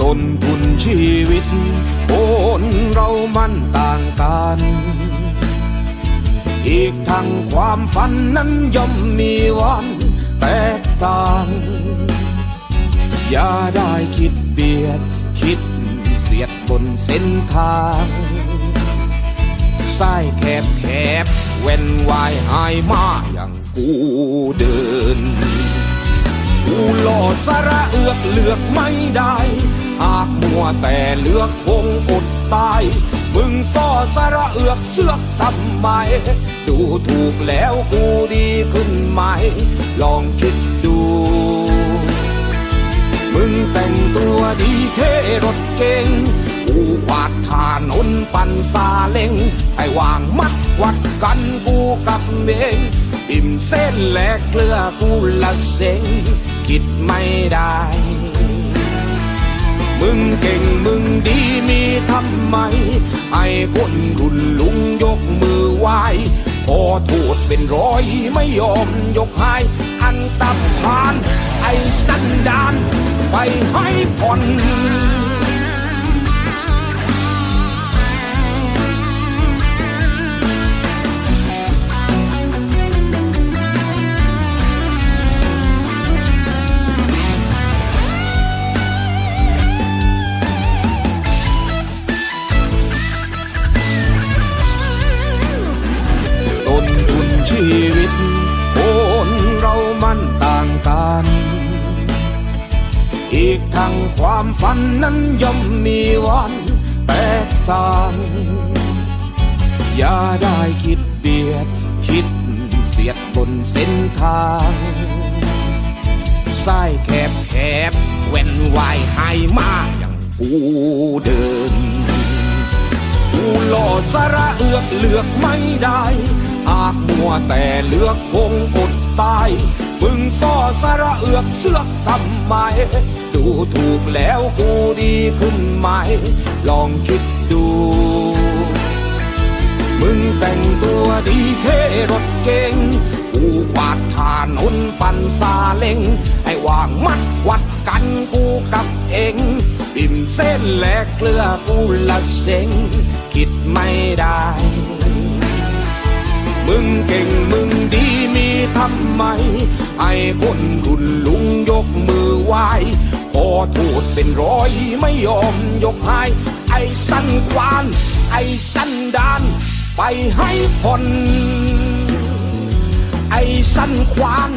ต้นทุนชีวิต คนเรามันต่างกัน อีกทั้งความฝันนั้นย่อมมีวันแตกต่าง อย่าได้คิดเบียด คิดเสียดบนเส้นทางสายแคบแคบเว้นวายหายมาอย่างกูเดิน กูหล่อสาระเอือกเลือกไม่ได้ หากมัวแต่เลือกคงอดตาย มึงซ่อสาระเอือกเสือกทำไม ดูถูกแล้วกูดีขึ้นไหม ลองคิดดู มึงแต่งตัวดีเท่รถเก่ง กูกวาดถานนปันซาเล็งไอ้วางมัดวัดกันกูกับเมงอิ่มเส้นแหลกเกลือกูละเซ็งคิดไม่ได้ มึงเก่งมึงดีมีทำไม ไอ้คนรุ่นลุงยกมือไหว้ขอโทษเป็นร้อยไม่ยอมยกให้อันตับผ่าน ไอ้สันดานไปให้ผ่อน ทั้งความฝันนั้นย่อมมีวันแตกต่าง อย่าได้คิดเบียด คิดเสียดบนเส้นทางสายแคบแคบเว้นวายหายมาอย่างกูเดินกูหล่อสาระเอือกเลือกไม่ได้หากมัวแต่เลือกคงอดตาย มึงซ่อสาระเอือกเสือกทำไม ดูถูกแล้วกูดีขึ้นไหม ลองคิดดู มึงแต่งตัวดีเท่รถเก่งกูกวาดทานนปันซาเล็งให้วางมัดวัดกันกูกับเองปิ่มเส้นแหลกเกลือกูละเซ็งคิดไม่ได้ มึงเก่งมึง ทำไม ไอ้คนรุ่นลุงยกมือไหว้ขอโทษเป็นร้อยไม่ยอมยกให้ ไอ้สันควาน ไอ้สันดาน ไปให้พ้นไอ้สันควาน